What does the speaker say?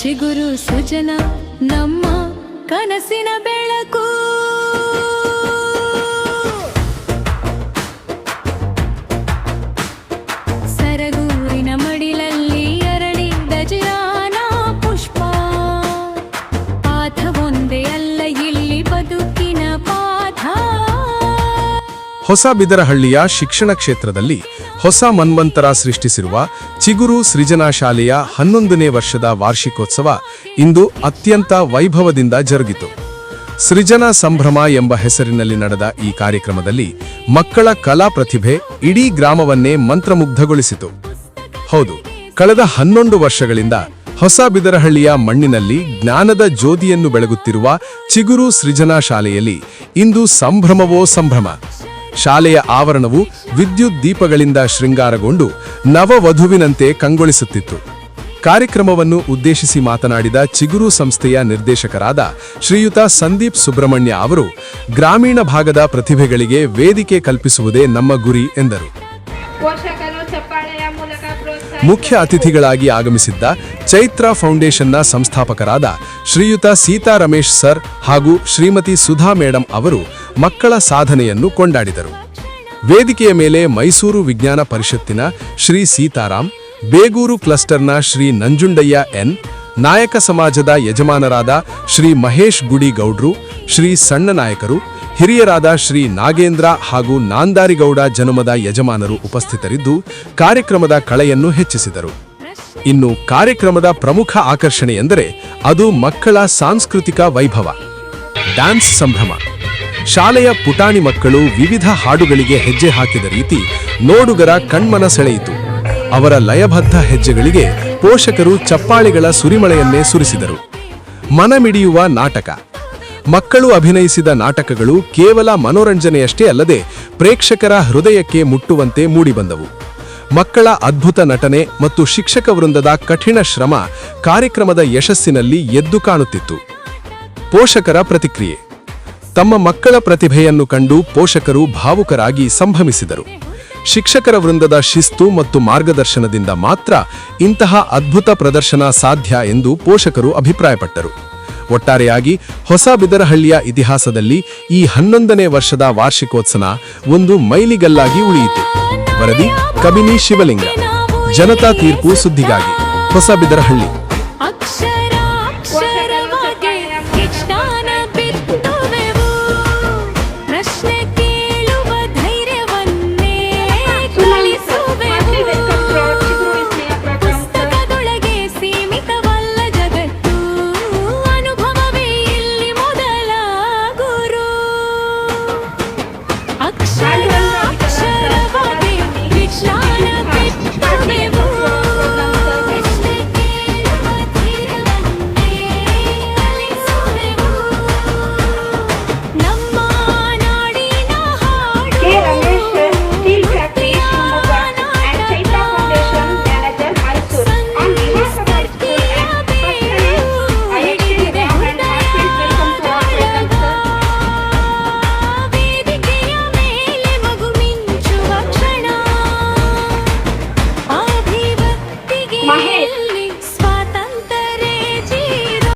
ಚಿಗುರು ಸುಜನ ನಮ್ಮ ಕನಸಿನ ಬೆಳಕು. ಸರಗೂರಿನ ಮಡಿಲಲ್ಲಿ ಅರಳಿದ ಜಿರಾನ ಪುಷ್ಪ. ಪಾಠವೊಂದೇ ಅಲ್ಲ ಇಲ್ಲಿ ಬದುಕಿನ ಪಾಠ. ಹೊಸ ಬಿದರಹಳ್ಳಿಯ ಶಿಕ್ಷಣ ಕ್ಷೇತ್ರದಲ್ಲಿ ಹೊಸ ಮನ್ವಂತರ ಸೃಷ್ಟಿಸಿರುವ ಚಿಗುರು ಸೃಜನಾ ಶಾಲೆಯ ಹನ್ನೊಂದನೇ ವರ್ಷದ ವಾರ್ಷಿಕೋತ್ಸವ ಇಂದು ಅತ್ಯಂತ ವೈಭವದಿಂದ ಜರುಗಿತು. ಸೃಜನಾ ಸಂಭ್ರಮ ಎಂಬ ಹೆಸರಿನಲ್ಲಿ ನಡೆದ ಈ ಕಾರ್ಯಕ್ರಮದಲ್ಲಿ ಮಕ್ಕಳ ಕಲಾ ಪ್ರತಿಭೆ ಇಡೀ ಗ್ರಾಮವನ್ನೇ ಮಂತ್ರಮುಗ್ಧಗೊಳಿಸಿತು. ಹೌದು, ಕಳೆದ ಹನ್ನೊಂದು ವರ್ಷಗಳಿಂದ ಹೊಸ ಬಿದರಹಳ್ಳಿಯ ಮಣ್ಣಿನಲ್ಲಿ ಜ್ಞಾನದ ಜ್ಯೋತಿಯನ್ನು ಬೆಳಗುತ್ತಿರುವ ಚಿಗುರು ಸೃಜನಾ ಶಾಲೆಯಲ್ಲಿ ಇಂದು ಸಂಭ್ರಮವೋ ಸಂಭ್ರಮ. ಶಾಲೆಯ ಆವರಣವು ವಿದ್ಯುತ್ ದೀಪಗಳಿಂದ ಶೃಂಗಾರಗೊಂಡು ನವವಧುವಿನಂತೆ ಕಂಗೊಳಿಸುತ್ತಿತ್ತು. ಕಾರ್ಯಕ್ರಮವನ್ನು ಉದ್ದೇಶಿಸಿ ಮಾತನಾಡಿದ ಚಿಗುರು ಸಂಸ್ಥೆಯ ನಿರ್ದೇಶಕರಾದ ಶ್ರೀಯುತ ಸಂದೀಪ್ ಸುಬ್ರಹ್ಮಣ್ಯ ಅವರು ಗ್ರಾಮೀಣ ಭಾಗದ ಪ್ರತಿಭೆಗಳಿಗೆ ವೇದಿಕೆ ಕಲ್ಪಿಸುವುದೇ ನಮ್ಮ ಗುರಿ ಎಂದರು. ಮುಖ್ಯ ಅತಿಥಿಗಳಾಗಿ ಆಗಮಿಸಿದ್ದ ಚೈತ್ರ ಫೌಂಡೇಶನ್ನ ಸಂಸ್ಥಾಪಕರಾದ ಶ್ರೀಯುತ ಸೀತಾ ರಮೇಶ್ ಸರ್ ಹಾಗೂ ಶ್ರೀಮತಿ ಸುಧಾ ಮೇಡಂ ಅವರು ಮಕ್ಕಳ ಸಾಧನೆಯನ್ನು ಕೊಂಡಾಡಿದರು. ವೇದಿಕೆಯ ಮೇಲೆ ಮೈಸೂರು ವಿಜ್ಞಾನ ಪರಿಷತ್ತಿನ ಶ್ರೀ ಸೀತಾರಾಮ್ ಬೇಗೂರು ಕ್ಲಸ್ಟರ್ನ ಶ್ರೀ ನಂಜುಂಡಯ್ಯ ಎನ್, ನಾಯಕ ಸಮಾಜದ ಯಜಮಾನರಾದ ಶ್ರೀ ಮಹೇಶ್ ಗುಡಿ ಗೌಡ್ರು ಶ್ರೀ ಸಣ್ಣ ನಾಯಕರು, ಹಿರಿಯರಾದ ಶ್ರೀ ನಾಗೇಂದ್ರ ಹಾಗೂ ನಾಂದಾರಿಗೌಡ ಜನುಮದ ಯಜಮಾನರು ಉಪಸ್ಥಿತರಿದ್ದು ಕಾರ್ಯಕ್ರಮದ ಕಳೆಯನ್ನು ಹೆಚ್ಚಿಸಿದರು. ಇನ್ನು ಕಾರ್ಯಕ್ರಮದ ಪ್ರಮುಖ ಆಕರ್ಷಣೆ ಎಂದರೆ ಅದು ಮಕ್ಕಳ ಸಾಂಸ್ಕೃತಿಕ ವೈಭವ. ಡ್ಯಾನ್ಸ್ ಸಂಭ್ರಮ. ಶಾಲೆಯ ಪುಟಾಣಿ ಮಕ್ಕಳು ವಿವಿಧ ಹಾಡುಗಳಿಗೆ ಹೆಜ್ಜೆ ಹಾಕಿದ ರೀತಿ ನೋಡುಗರ ಕಣ್ಮನ ಸೆಳೆಯಿತು. ಅವರ ಲಯಬದ್ಧ ಹೆಜ್ಜೆಗಳಿಗೆ ಪೋಷಕರು ಚಪ್ಪಾಳಿಗಳ ಸುರಿಮಳೆಯನ್ನೇ ಸುರಿಸಿದರು. ಮನಮಿಡಿಯುವ ನಾಟಕ. ಮಕ್ಕಳು ಅಭಿನಯಿಸಿದ ನಾಟಕಗಳು ಕೇವಲ ಮನೋರಂಜನೆಯಷ್ಟೇ ಅಲ್ಲದೆ ಪ್ರೇಕ್ಷಕರ ಹೃದಯಕ್ಕೆ ಮುಟ್ಟುವಂತೆ ಮೂಡಿಬಂದವು. ಮಕ್ಕಳ ಅದ್ಭುತ ನಟನೆ ಮತ್ತು ಶಿಕ್ಷಕ ವೃಂದದ ಕಠಿಣ ಶ್ರಮ ಕಾರ್ಯಕ್ರಮದ ಯಶಸ್ಸಿನಲ್ಲಿ ಎದ್ದು ಕಾಣುತ್ತಿತ್ತು. ಪೋಷಕರ ಪ್ರತಿಕ್ರಿಯೆ. ತಮ್ಮ ಮಕ್ಕಳ ಪ್ರತಿಭೆಯನ್ನು ಕಂಡು ಪೋಷಕರು ಭಾವುಕರಾಗಿ ಸಂಭ್ರಮಿಸಿದರು. ಶಿಕ್ಷಕರ ವೃಂದದ ಶಿಸ್ತು ಮತ್ತು ಮಾರ್ಗದರ್ಶನದಿಂದ ಮಾತ್ರ ಇಂತಹ ಅದ್ಭುತ ಪ್ರದರ್ಶನ ಸಾಧ್ಯ ಎಂದು ಪೋಷಕರು ಅಭಿಪ್ರಾಯಪಟ್ಟರು. ಒಟ್ಟಾರೆಯಾಗಿ ಹೊಸ ಬಿದರಹಳ್ಳಿಯ ಇತಿಹಾಸದಲ್ಲಿ ಈ ಹನ್ನೊಂದನೇ ವರ್ಷದ ವಾರ್ಷಿಕೋತ್ಸವ ಒಂದು ಮೈಲಿಗಲ್ಲಾಗಿ ಉಳಿಯಿತು. ವರದಿ ಕಬಿನಿ ಶಿವಲಿಂಗ. ಜನತಾ ತೀರ್ಪು ಸುದ್ದಿಗಾಗಿ. ಹೊಸ ಬಿದರಹಳ್ಳಿ.